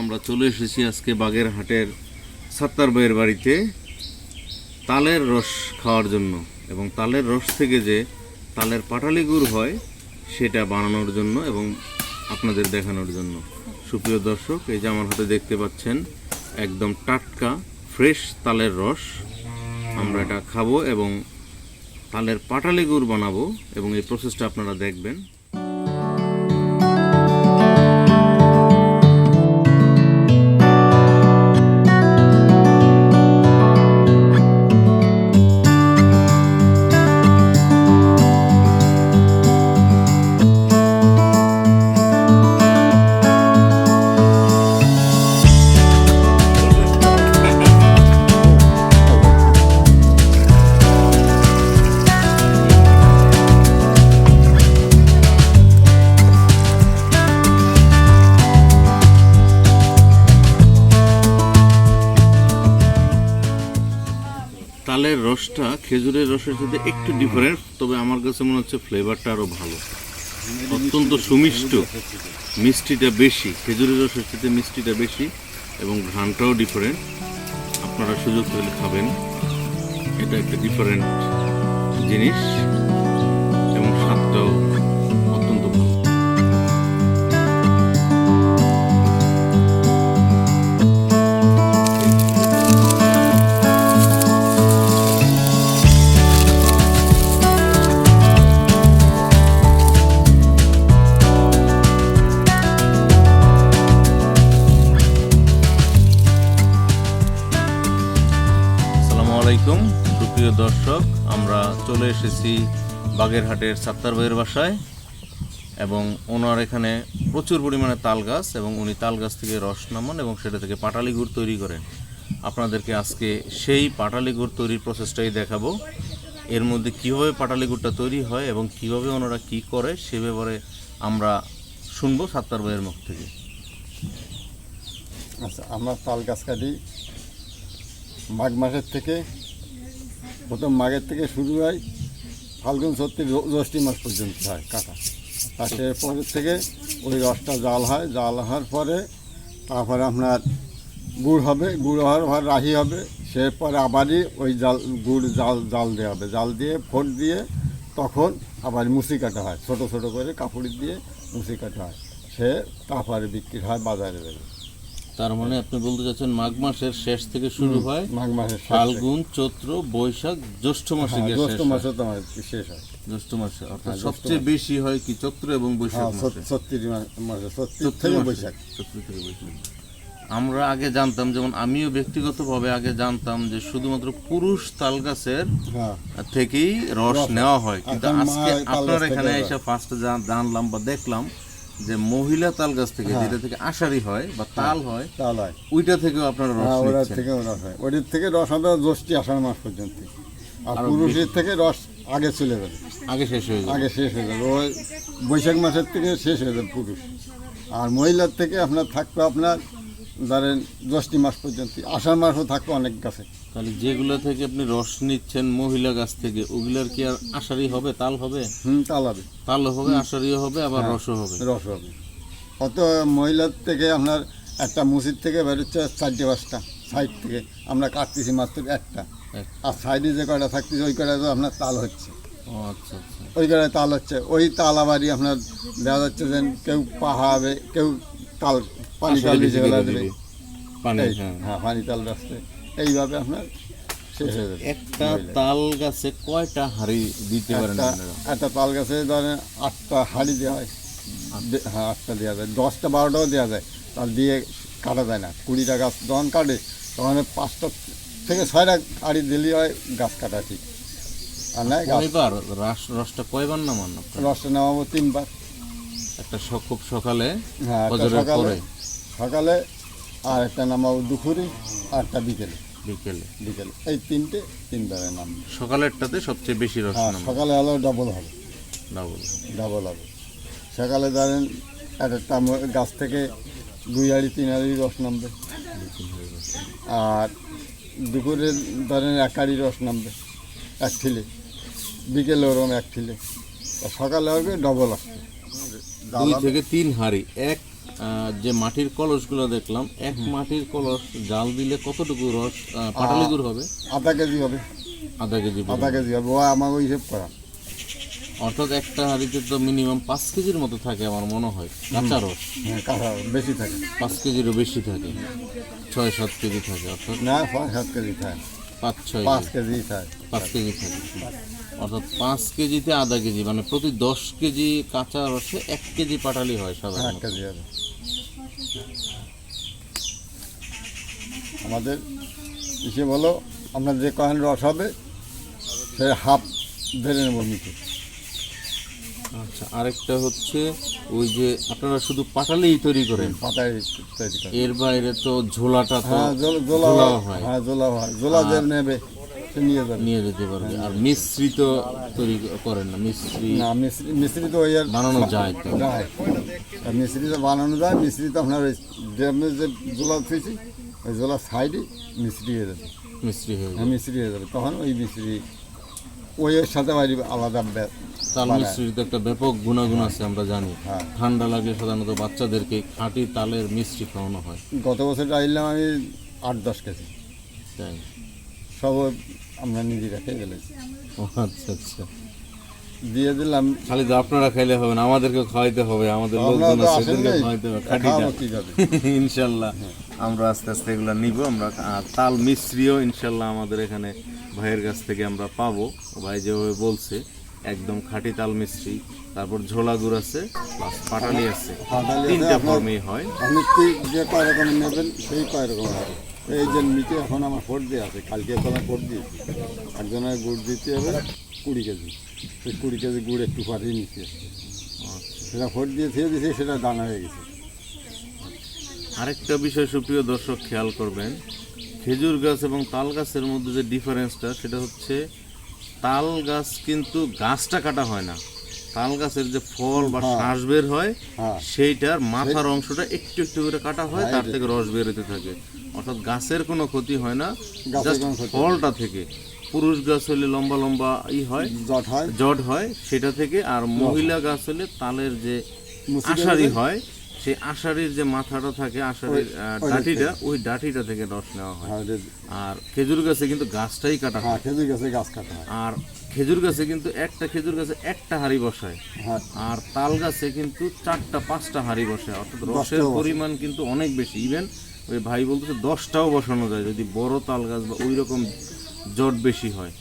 আমরা চলে এসেছি আজকে বাগেরহাটের সাত্তার ভাইয়ের বাড়িতে তালের রস খাওয়ার জন্য। এবং তালের রস থেকে যে তালের পাটালি গুড় হয়, সেটা বানানোর জন্য এবং আপনাদের দেখানোর জন্য। সুপ্রিয় দর্শক, এই যে আমার হাতে দেখতে পাচ্ছেন, একদম টাটকা, ফ্রেশ তালের রস। আমরা এটা খাব এবং তালের পাটালি গুড় বানাবো এবং এই প্রসেসটা আপনারা দেখবেন। রসটা খেজুরের রসের সাথে একটু ডিফারেন্ট তবে আমার কাছে মনে হচ্ছে ফ্লেভারটা আরও ভালো। অত্যন্ত সুমিষ্ট। মিষ্টিটা বেশি, খেজুরের রসের সাথে মিষ্টিটা বেশি এবং ঘ্রানটাও ডিফারেন্ট আপনারা সুযোগ পেলে খাবেন। এটা একটা ডিফারেন্ট জিনিস। চলে এসেছি বাগেরহাটের সাত্তার ভাইয়ের বাসায় এবং ওনার এখানে প্রচুর পরিমাণে তাল গাছ এবং উনি তাল গাছ থেকে রস নামান এবং সেটা থেকে পাটালি গুড় তৈরি করেন। আপনাদেরকে আজকে সেই পাটালি গুড় তৈরির প্রসেসটাই দেখাবো। এর মধ্যে কীভাবে পাটালি গুড়টা তৈরি হয় এবং কীভাবে ওনারা কি করে সে ব্যাপারে আমরা শুনব সাত্তার ভাইয়ের মুখ থেকে। আচ্ছা আমরা তাল গাছ কাটি মাঘ মাসের থেকে প্রথম মাঘের থেকে শুরু হয় ফাল্গুন, সত্যি জ্যৈষ্ঠী মাস পর্যন্ত হয়, কাটা। আর পরের থেকে ওই রসটা জাল হয়, জাল হওয়ার পরে তারপরে আপনার গুড় হবে, গুড় হওয়ার পর রাহি হবে সেরপরে আবারই ওই জাল, গুড় জাল জাল দেওয়া হবে। জাল দিয়ে ফোট দিয়ে তখন আবার মুসি কাটা হয়, ছোট ছোট করে কাপড় দিয়ে মুসি কাটা হয়। সে তারপরে বিক্রি হয় বাজারে বেরোয় তার মানে আপনি বলতে চাচ্ছেন মাঘ মাসের শেষ থেকে শুরু হয় মাঘ মাসের ফাল্গুন চৈত্র বৈশাখ জ্যৈষ্ঠ মাসে হ্যাঁ, গিয়ে জ্যৈষ্ঠ। মাসে তোমার শেষ হয়। জ্যৈষ্ঠ মাসে অর্থাৎ হ্যাঁ, সবচেয়ে বেশি হয় কি চৈত্র এবং বৈশাখ হ্যাঁ মাসে? মাসে চৈত্র থেকে বৈশাখ। চৈত্র থেকে বৈশাখ। আমরা আগে জানতাম যেমন আমিও ব্যক্তিগতভাবে আগে জানতাম যে শুধুমাত্র পুরুষ তাল গাছের থেকেই রস। নেওয়া হয়। কিন্তু আজকে আপনার এখানে এসে ফার্স্ট জানলাম বা দেখলাম যে মহিলা তাল গাছ থেকে হ্যাঁ। যেটা থেকে আষাঢ়ি হয় বা তাল হয় তাল হয়। ওইটা থেকেও আপনারা রস হ্যাঁ ওটার নিচ্ছেন। থেকে রস হয়। ওটির থেকে রস হবে জ্যৈষ্ঠী আষাঢ় মাস পর্যন্ত। আর পুরুষের থেকে রস আগে চলে যাবে। আগে শেষ হয়ে যাবে। আগে শেষ হয়ে যাবে। ওই বৈশাখ মাসের থেকে শেষ হয়ে যাবে পুরুষ। আর মহিলার থেকে আপনার থাকবে আপনার ধরেন জ্যৈষ্ঠী মাস পর্যন্ত। আষাঢ় মাসও থাকবে অনেক গাছে। তাহলে যেগুলো থেকে আপনি রস নিচ্ছেন মহিলা গাছ থেকে ওগুলার কি আর আষাঢ়ি হবে তাল হবে? হুম তাল হবে। তাল হবে আষাঢ়িও হবে আবার হ্যাঁ। রসও হবে। রস হবে। অত মহিলার থেকে আপনার একটা মসজিদ থেকে বেরোচ্ছে চারটে পাঁচটা সাইড থেকে। আমরা কাটতেছি মাত্র একটা। আর সাইডে যে কয়টা থাকতেছে ওই কয়টা তো আপনার তাল হচ্ছে। ও আচ্ছা আচ্ছা। ওই কয়টা তাল হচ্ছে। ওই তাল আবারই আপনার দেখা যাচ্ছে যে কেউ পাহাবে কেউ তাল পানি তাল বেশি দেবে। পানি হ্যাঁ। হ্যাঁ পানি তাল রাখছে এইভাবে আপনার শেষ হয়ে যাবে। একটা তাল গাছে কয়টা হাড়ি দিতে পারেন একটা তাল গাছে ধরেন আটটা হাড়ি দেওয়া হয়। হ্যাঁ আটটা দেওয়া যায়। দশটা বারোটাও দেওয়া যায়। তার দিয়ে কাটা যায় না। কুড়িটা গাছ যখন কাটে তখন পাঁচটা থেকে ছয়টা হাড়ি দিলে হয় গাছ কাটা ঠিক। আর নাই কয়বার? রস রসটা কয়বার নামান রসটা নামাবো তিনবার। একটা খুব সকালে হ্যাঁ সকালে সকালে আর একটা নামাবো দুপুরে আর একটা বিকেলে। বিকেলে। বিকেলে। এই তিনটে তিন তিনবারে নাম সকালেরটাতে সবচেয়ে বেশি রস হ্যাঁ সকালে হলেও ডবল হবে। ডাবল ডাবল হবে। সকালে ধরেন এক একটা গাছ থেকে দুই আড়ি তিন আড়ি রস নামবে। আর দুপুরে ধরেন এক আড়ি রস নামবে এক ফিলে বিকেলে ওরকম এক ফিলে আর সকালে হবে ডবল আসবে। দুই থেকে তিন হাড়ি এক যে মাটির কলসগুলো দেখলাম এক মাটির কলস জাল দিলে কতটুকু রস পাটালি গুড় হবে? আধা কেজি হবে। আধা কেজি আধা কেজি হবে। ও আমাকে হিসেব করা। অর্থাৎ একটা হাঁড়িতে তো মিনিমাম পাঁচ কেজির মতো থাকে আমার মনে হয়। কাঁচা রস? হ্যাঁ কাঁচা বেশি থাকে। পাঁচ কেজিরও বেশি থাকে। ছয় সাত কেজি থাকে অর্থাৎ? না ছয় সাত কেজি থাকে। পাঁচ ছয় পাঁচ কেজি, থাকে। পাঁচ কেজি থাকে। অর্থাৎ পাঁচ কেজিতে আধা কেজি মানে প্রতি দশ কেজি কাঁচা রসে এক কেজি পাটালি হয় এক সাধারণত কেজি হবে আমাদের। ইসে বলো আপনার যে কয়েন রস হবে সে হাফ ধরে নেব নিচে। আচ্ছা আরেকটা হচ্ছে ওই যে আপনারা শুধু পাটালিই তৈরি করেন? পাতায় তৈরি করে এর বাইরে তো ঝোলাটা তো হ্যাঁ জোলা হয়। হয়। হ্যাঁ জোলা হয়। জোলা যে নেবে সে নিয়ে যাবে। নিয়ে যেতে পারবে। আর মিশ্রি তো তৈরি করেন না। মিশ্রি না মিস্ত্রি মিস্ত্রি তো ওই আর বানানো যায় তো। যায়। মিস্ত্রি তো বানানো যায়। মিস্ত্রি তো আপনার যে জোলা থুইছি ওই জোলা সাইডে মিস্ত্রি হয়ে যাবে। মিশ্রি হয়ে হ্যাঁ যায় মিস্ত্রি হয়ে যাবে। তখন ওই মিস্ত্রি ওই সাথে বাড়ি আলাদা তাল মিশ্রির একটা ব্যাপক গুণাগুণ আছে আমরা জানি। হ্যাঁ। ঠান্ডা লাগলে সাধারণত বাচ্চাদেরকে খাঁটি তালের মিষ্টি খাওয়ানো হয়। গত বছর আইলাম আমি আট দশ কেজি। তাই। সব আমরা নিজেরা খেয়ে ফেলেছি। ও আচ্ছা আচ্ছা। দিয়ে দিলাম খালি তো আপনারা খাইলে হবে না আমাদেরকে খাওয়াইতে হবে আমাদের লোকজন আছে আসেন খাওয়াইতে হবে খাঁটিটা। ইনশাল্লাহ আমরা আস্তে আস্তে এগুলো নিব আমরা তাল মিশ্রিও ইনশাল্লাহ আমাদের এখানে ভাইয়ের কাছ থেকে আমরা পাবো। ভাই যেভাবে বলছে একদম খাঁটি তাল মিশ্রি তারপর ঝোলা গুড় আছে প্লাস পাটালি আছে। তিনটা ফর্মেই হয়। আপনি যে কয় রকম নেবেন সেই কয় রকম হবে। এই যে নিচে এখন আমার ফোট দিয়ে আছে, কালকে তো আমার ফোট দিয়েছি একজনের গুড় দিতে হবে, কুড়ি কেজি। সেই কুড়ি কেজি গুড় একটু পাঠিয়ে নিতে সেটা ফোট দিয়ে খেয়ে দিয়েছে, সেটা দানা হয়ে গেছে। আরেকটা বিষয় সুপ্রিয় দর্শক, খেয়াল করবেন। খেজুর গাছ এবং তাল গাছের মধ্যে যে ডিফারেন্সটা সেটা হচ্ছে তাল গাছ কিন্তু গাছটা কাটা হয় না। তাল গাছের যে ফল বা হ্যাঁ। শ্বাস বের হয় হ্যাঁ। সেইটার মাথার অংশটা একটু একটু করে কাটা হয় হ্যাঁ, তার থেকে রস বের হতে থাকে। অর্থাৎ গাছের কোনো ক্ষতি হয় না জাস্ট। ফলটা থেকে। পুরুষ গাছ হলে লম্বা লম্বা ই হয় জট হয়। জট হয় সেটা থেকে আর মহিলা গাছ হলে তালের যে আষাঢ়ি হয় সেই আষাঢ়ির যে মাথাটা থাকে আষাঢ়ির ডাঁটিটা ওই ডাঁটিটা থেকে রস নেওয়া হয়। আর খেজুর গাছে কিন্তু গাছটাই কাটা হ্যাঁ হয়। খেজুর গাছে গাছ কাটা হয়। আর খেজুর গাছে কিন্তু একটা খেজুর গাছে একটা হাড়ি বসায়। হ্যাঁ। আর তাল গাছে কিন্তু চারটা পাঁচটা হাড়ি বসায়। অর্থাৎ রসের পরিমাণ কিন্তু অনেক বেশি। ইভেন ওই ভাই বলতেছে দশটাও বসানো যায়। যদি বড় তাল গাছ বা ওই রকম জট বেশি হয়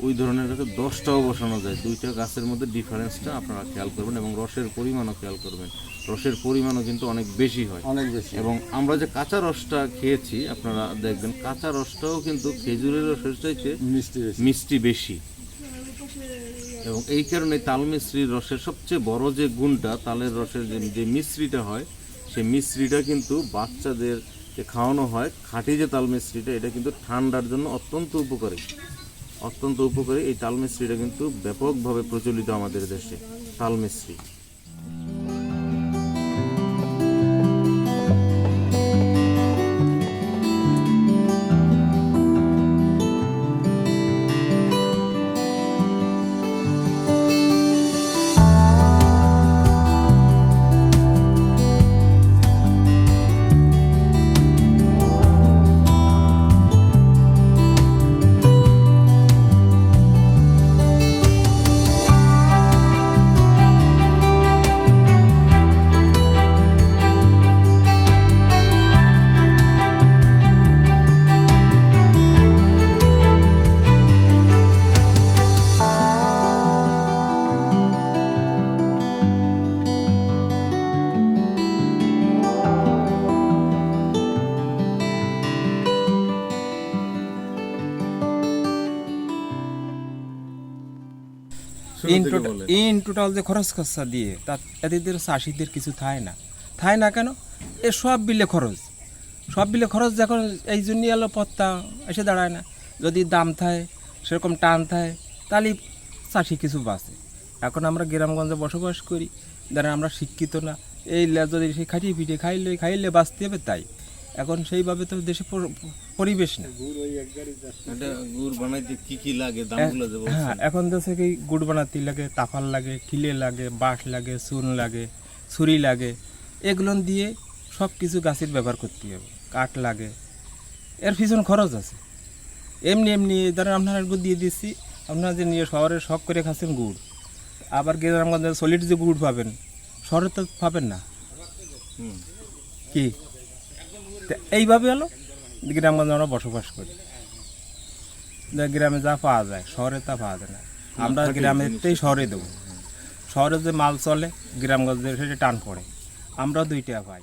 ওই ধরনের গাছে দশটাও বসানো যায়। দুইটা গাছের মধ্যে ডিফারেন্সটা আপনারা খেয়াল করবেন এবং রসের পরিমাণও খেয়াল করবেন। রসের পরিমাণও কিন্তু অনেক বেশি হয়। অনেক বেশি। এবং আমরা যে কাঁচা রসটা খেয়েছি আপনারা দেখবেন কাঁচা রসটাও কিন্তু খেজুরের রসের চাইতে মিষ্টি মিষ্টি বেশি। এবং এই কারণে তাল মিশ্রির রসের সবচেয়ে বড় যে গুণটা, তালের রসের যে মিশ্রিটা হয়, সেই মিশ্রিটা কিন্তু বাচ্চাদের যে খাওয়ানো হয়, খাঁটি যে তাল মিশ্রিটা, এটা কিন্তু ঠান্ডার জন্য অত্যন্ত উপকারী। অত্যন্ত উপকারী। এই তাল মিশ্রিটা কিন্তু ব্যাপকভাবে প্রচলিত আমাদের দেশে, তাল মিশ্রি। ইন টোটাল যে খরচ খরচা দিয়ে তা এদের চাষিদের কিছু থায় না। থায় না কেন? এ সব বিলে খরচ। সব বিলে খরচ যখন এই জন্য এলো পত্তা এসে দাঁড়ায় না। যদি দাম থায় সেরকম টান থায় তাহলে চাষি কিছু বাঁচে। এখন আমরা গ্রামগঞ্জে বসবাস করি। যারা আমরা শিক্ষিত না এই যদি সেই খাটিয়ে পিটিয়ে খাইলে খাইলে বাঁচতে হবে তাই। এখন সেইভাবে তো দেশে পরিবেশ না। গুড় বানাইতে কি কি লাগে দামগুলো যে হ্যাঁ এখন তো থেকে গুড় বানাতে লাগে তাফাল লাগে কিলে লাগে বাঁশ লাগে চুন লাগে ছুরি লাগে এগুলো দিয়ে সব কিছু গাছের ব্যবহার করতে হবে কাঠ লাগে। এর পিছন খরচ আছে। এমনি এমনি ধরেন আপনার গুড় দিয়ে দিচ্ছি আপনারা যে নিয়ে শহরে শখ করে খাচ্ছেন গুড় আবার গ্রামগঞ্জে সলিড যে গুড় পাবেন শহরে তো পাবেন না। কি? তা এইভাবে হলো গ্রামগঞ্জে আমরা বসবাস করি। যে গ্রামে যা পাওয়া যায় শহরে তা পাওয়া যায় না। আমরা গ্রামেতেই শহরে দেবো। শহরে যে মাল চলে গ্রামগঞ্জে সেটা টান পড়ে। আমরাও দুইটা পাই